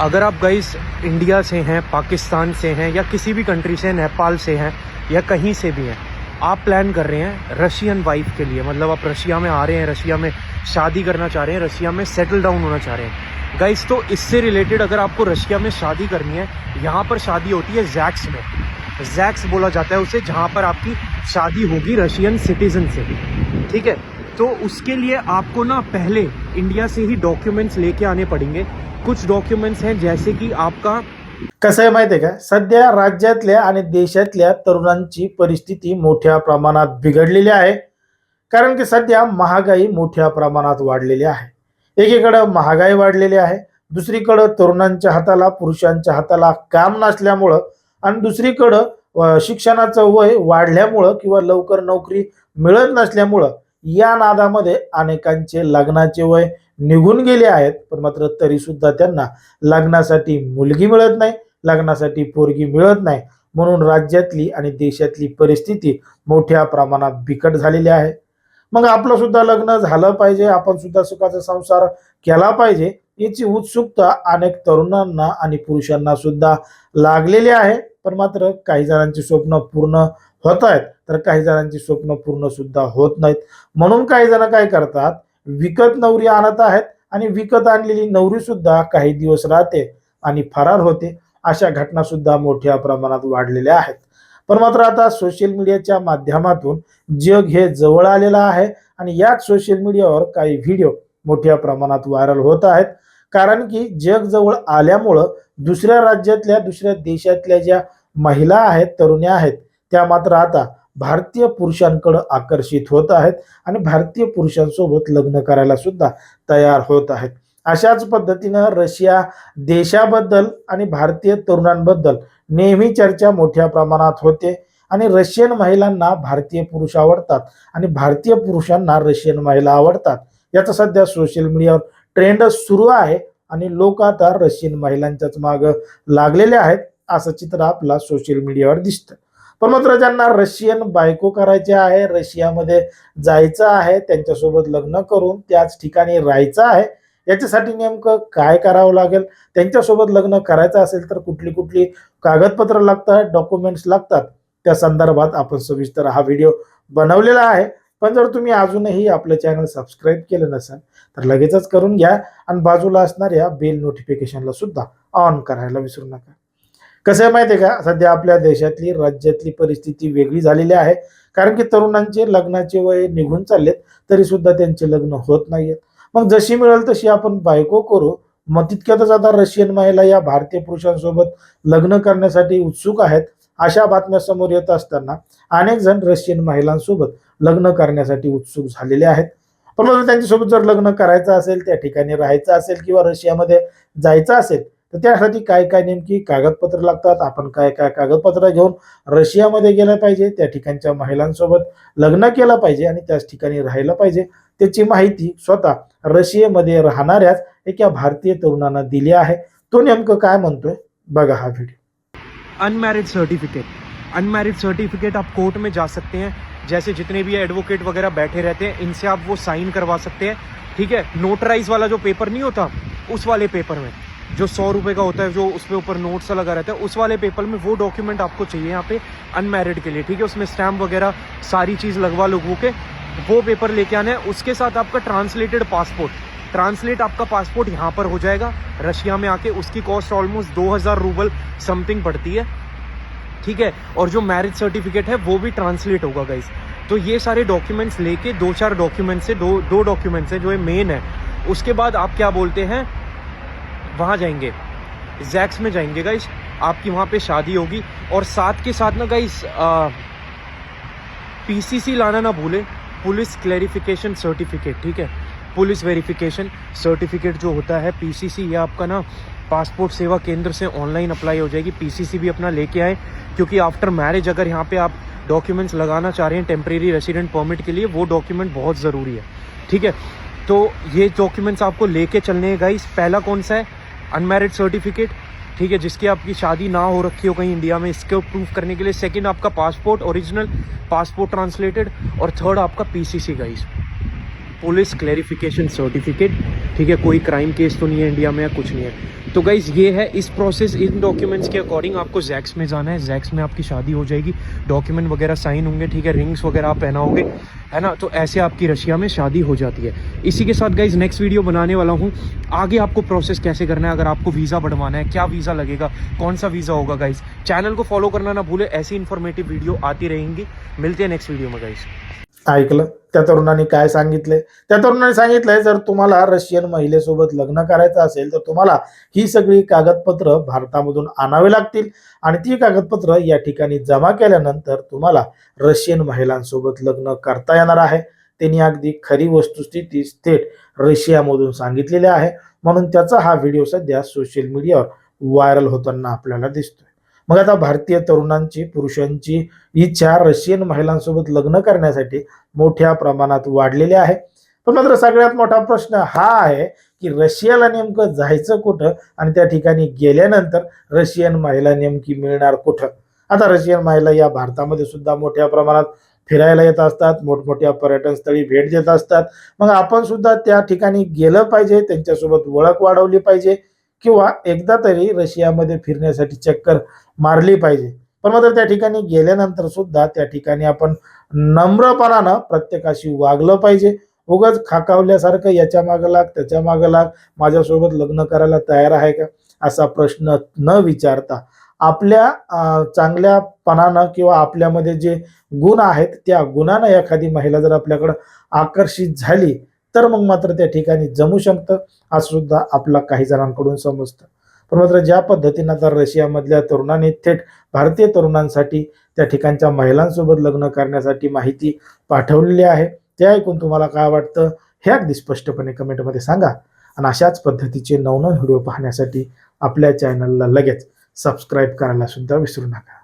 अगर आप guys India से हैं पाकिस्तान से हैं, या किसी भी कंट्री से नेपाल से हैं, या कहीं से भी हैं, आप प्लान कर रहे हैं रशियन वाइफ के लिए। मतलब आप रशिया में आ रहे हैं रशिया में शादी करना चाह रहे हैं रशिया में सेटल डाउन होना चाह रहे हैं। गाइस तो इससे रिलेटेड अगर आपको रशिया में शादी करनी है, यहाँ पर शादी होती है जैक्स में। जैक्स बोला जाता है उसे, जहाँ पर आपकी शादी होगी रशियन सिटीजन से। ठीक है? तो उसके लिए आपको ना पहले इंडिया से ही डॉक्यूमेंट्स लेके आने पड़ेंगे। कुछ डॉक्यूमेंट्स हैं जैसे की आपका कसं आहे माहिती आहे का? सध्या राज्यातल्या आणि देशातल्या तरुणांची परिस्थिती मोठ्या प्रमाणात बिघडलेली आहे. कारण की सध्या महागाई मोठ्या प्रमाणात वाढलेली आहे. एकीकडं महागाई वाढलेली आहे दुसरीकडं तरुणांच्या हाताला पुरुषांच्या हाताला काम नसल्यामुळं आणि दुसरीकडं शिक्षणाचं वय वाढल्यामुळं किंवा लवकर नोकरी मिळत नसल्यामुळं या नादामध्ये अनेकांचे लग्नाचे वय निघून गेले आहेत पण मात्र तरी सुद्धा त्यांना लग्नासाठी मुलगी मिळत नाही लग्नासाठी पोरगी मिळत नाही. म्हणून राज्यातली आणि देशातली परिस्थिती मोठ्या प्रमाणात बिकट झालेली आहे. मग आपलं सुद्धा लग्न झालं पाहिजे आपण सुद्धा सुखाचा संसार केला पाहिजे याची उत्सुकता अनेक तरुणांना आणि पुरुषांना सुद्धा लागलेली आहे. पण मात्र काही जणांची स्वप्न पूर्ण होत आहेत तर काही जणांची स्वप्न पूर्ण सुद्धा होत नाहीत. म्हणून काही जण काय करतात विकत नवरी आणत आहेत आणि विकत आणलेली नवरी सुद्धा काही दिवस राहते आणि फरार होते. अशा घटना सुद्धा मोठ्या प्रमाणात वाढलेल्या आहेत. पण मात्र आता सोशल मीडियाच्या माध्यमातून जग हे जवळ आलेलं आहे आणि याच सोशल मीडियावर काही व्हिडिओ मोठ्या प्रमाणात व्हायरल होत आहेत. कारण की जग जवळ आल्यामुळं दुसऱ्या राज्यातल्या दुसऱ्या देशातल्या ज्या महिला आहेत तरुण्या आहेत त्या मात्र आता भारतीय पुरुषांकडे आकर्षित होत आहेत आणि भारतीय पुरुषांसोबत लग्न करायला सुद्धा तयार होत आहेत. अशाच पद्धतीनं रशिया देशाबद्दल आणि भारतीय तरुणांबद्दल नेहमी चर्चा मोठ्या प्रमाणात होते आणि रशियन महिलांना भारतीय पुरुष आवडतात आणि भारतीय पुरुषांना रशियन महिला आवडतात. याचा सध्या सोशल मीडियावर ट्रेंड सुरू आहे आणि लोक आता रशियन महिलांच्याच माग लागलेले आहेत असं चित्र आपला सोशल मीडियावर दिसतं. पण मात्र ज्यांना रशियन बायको करायचे आहे रशियामध्ये जायचं आहे त्यांच्यासोबत लग्न करून त्याच ठिकाणी राहायचं आहे याच्यासाठी नेमकं काय करावं लागेल? त्यांच्यासोबत लग्न करायचं असेल तर कुठली कुठली कागदपत्र लागतात डॉक्युमेंट्स लागतात. त्या संदर्भात आपण सविस्तर हा व्हिडिओ बनवलेला आहे. पण जर तुम्ही अजूनही आपलं चॅनल सबस्क्राईब केलं नसेल तर लगेचच करून घ्या आणि बाजूला असणाऱ्या बेल नोटिफिकेशनला सुद्धा ऑन करायला विसरू नका. कसं आहे माहिती आहे का? सध्या आपल्या देशातली राज्यातली परिस्थिती वेगळी झालेली आहे. कारण की तरुणांचे लग्नाचे वय निघून चाललेत तरी सुद्धा त्यांचे लग्न होत नाहीयेत. मग जशी मिळेल तशी आपण बायको करू. मग तितक्यातच आता रशियन महिला या भारतीय पुरुषांसोबत लग्न करण्यासाठी उत्सुक आहेत. अशा बातम्या समोर येत असताना अनेक जण रशियन महिलांसोबत लग्न करण्यासाठी उत्सुक झालेले आहेत. पण त्यांच्यासोबत जर लग्न करायचं असेल त्या ठिकाणी राहायचं असेल किंवा रशियामध्ये जायचं असेल तर त्यासाठी काय काय नेमकी कागदपत्र लागतात? आपण काय काय कागदपत्र घेऊन रशियामध्ये गेलं पाहिजे त्या ठिकाणच्या महिलांसोबत लग्न केलं पाहिजे आणि त्याच ठिकाणी राहिलं पाहिजे त्याची माहिती स्वतः रशियामध्ये राहणाऱ्याच एका भारतीय तरुणांना दिली आहे. तो नेमकं काय म्हणतोय? बघा हा व्हिडिओ. अनमैरिड सर्टिफिकेट अनमैरिड सर्टिफिकेट आप कोर्ट में जा सकते हैं। जैसे जितने भी एडवोकेट वगैरह बैठे रहते हैं, इनसे आप वो साइन करवा सकते हैं। ठीक है? नोटराइज वाला जो पेपर नहीं होता, उस वाले पेपर में। जो सौ रुपये का होता है, जो उसके ऊपर नोट सा लगा रहता है, उस वाले पेपर में वो डॉक्यूमेंट आपको चाहिए यहाँ पे अनमैरिड के लिए। ठीक है? उसमें स्टैम्प वगैरह सारी चीज़ लगवा लोगों के, वो पेपर लेके आना है। उसके साथ आपका ट्रांसलेटेड पासपोर्ट ट्रांसलेट आपका पासपोर्ट यहाँ पर हो जाएगा। रशिया में आके उसकी कॉस्ट ऑलमोस्ट दो हज़ार रूबल समथिंग पड़ती है। ठीक है? और जो मैरिज सर्टिफिकेट है, वो भी ट्रांसलेट होगा गाइस तो ये सारे डॉक्यूमेंट्स लेके, दो चार डॉक्यूमेंट्स से, दो दो डॉक्यूमेंट्स हैं जो ये मेन है, उसके बाद आप क्या बोलते हैं? वहाँ जाएँगे। जैक्स में जाएँगे गाइस आपकी वहाँ पे शादी होगी। और साथ के साथ ना गाइस पीसीसी लाना ना भूले। पुलिस क्लैरिफिकेशन सर्टिफिकेट ठीक है? पुलिस वेरिफिकेशन सर्टिफिकेट जो होता है पीसीसी ये आपका ना पासपोर्ट सेवा केंद्र से ऑनलाइन अप्लाई हो जाएगी। पीसीसी भी अपना लेके आए, क्योंकि आफ्टर मैरिज अगर यहाँ पे आप डॉक्यूमेंट्स लगाना चाह रहे हैं टेम्परेरी रेसिडेंट परमिट के लिए, वो डॉक्यूमेंट बहुत ज़रूरी है। ठीक है? तो ये डॉक्यूमेंट्स आपको लेके चलने हैं गाइस पहला कौन सा है? अनमेरिड सर्टिफिकेट ठीक है? जिसकी आपकी शादी ना हो रखी हो कहीं इंडिया में, इसको प्रूफ करने के लिए। सेकंड आपका पासपोर्ट ओरिजिनल पासपोर्ट ट्रांसलेटेड और थर्ड आपका PCC guys police clarification certificate, ठीक है, कोई क्राइम केस तो नहीं है इंडिया में या कुछ नहीं है। तो गाइज़ ये है इस प्रोसेस इन डॉक्यूमेंट्स के अकॉर्डिंग आपको जैक्स में जाना है। जैक्स में आपकी शादी हो जाएगी। डॉक्यूमेंट वगैरह साइन होंगे, ठीक है रिंग्स वगैरह आप पहनाओगे, है ना? तो ऐसे आपकी रशिया में शादी हो जाती है। इसी के साथ गाइज़ नेक्स्ट वीडियो बनाने वाला हूँ। आगे आपको प्रोसेस कैसे करना है, अगर आपको वीज़ा बढ़वाना है, क्या वीज़ा लगेगा, कौन सा वीज़ा होगा गाइज़ चैनल को फॉलो करना ना भूले, ऐसी इन्फॉर्मेटिव वीडियो आती रहेंगी। मिलते हैं नेक्स्ट वीडियो में गाइज़ ऐकलं त्या तरुणाने काय सांगितले त्या तरुणाने सांगितलंय जर तुम्हाला रशियन महिलेसोबत लग्न करायचं असेल तर तुम्हाला ही सगळी कागदपत्र भारतामधून आणावी लागतील. आणि ती कागदपत्र या ठिकाणी जमा केल्यानंतर तुम्हाला रशियन महिलांसोबत लग्न करता येणार आहे. त्यांनी अगदी खरी वस्तुस्थिती थेट रशियामधून सांगितलेली आहे. म्हणून त्याचा हा व्हिडिओ सध्या सोशल मीडियावर व्हायरल होताना आपल्याला दिसतोय. मग आता भारतीय तरुणांची पुरुषांची इच्छा रशियन महिलांसोबत लग्न करण्यासाठी मोठ्या प्रमाणात वाढलेली आहे. पण मात्र सगळ्यात मोठा प्रश्न हा आहे की रशियाला नेमकं जायचं कुठं आणि त्या ठिकाणी गेल्यानंतर रशियन महिला नेमकी मिळणार कुठं? आता रशियन महिला या भारतामध्ये सुद्धा मोठ्या प्रमाणात फिरायला येत असतात मोठमोठ्या पर्यटन स्थळी भेट देत असतात. मग आपण सुद्धा त्या ठिकाणी गेलं पाहिजे त्यांच्यासोबत ओळख वाढवली पाहिजे किंवा एकदा तरी रशियामध्ये फिरण्यासाठी चक्कर मारली पाहिजे. पण मात्र त्या ठिकाणी गेल्यानंतर सुद्धा त्या ठिकाणी आपण नम्रपणानं प्रत्येकाशी वागलं पाहिजे. उगाच खाकावल्यासारखं याच्या मागं लाग त्याच्या मागं लाग माझ्यासोबत लग्न करायला तयार आहे का? असा प्रश्न न विचारता आपल्या चांगल्यापणानं किंवा आपल्यामध्ये जे गुण आहेत त्या गुणानं एखादी महिला जर आपल्याकडं आकर्षित झाली तर मग मात्र त्या ठिकाणी जमू शकतं असं सुद्धा आपला काही जणांकडून समजतं. पण मात्र ज्या पद्धतीनं आता रशियामधल्या तरुणांनी थेट भारतीय तरुणांसाठी त्या ठिकाणच्या महिलांसोबत लग्न करण्यासाठी माहिती पाठवलेली आहे. ते ऐकून तुम्हाला काय वाटतं? हे अगदी स्पष्टपणे कमेंटमध्ये सांगा. आणि अशाच पद्धतीचे नवनवीन व्हिडिओ पाहण्यासाठी आपल्या चॅनलला लगेच सबस्क्राईब करायला सुद्धा विसरू नका.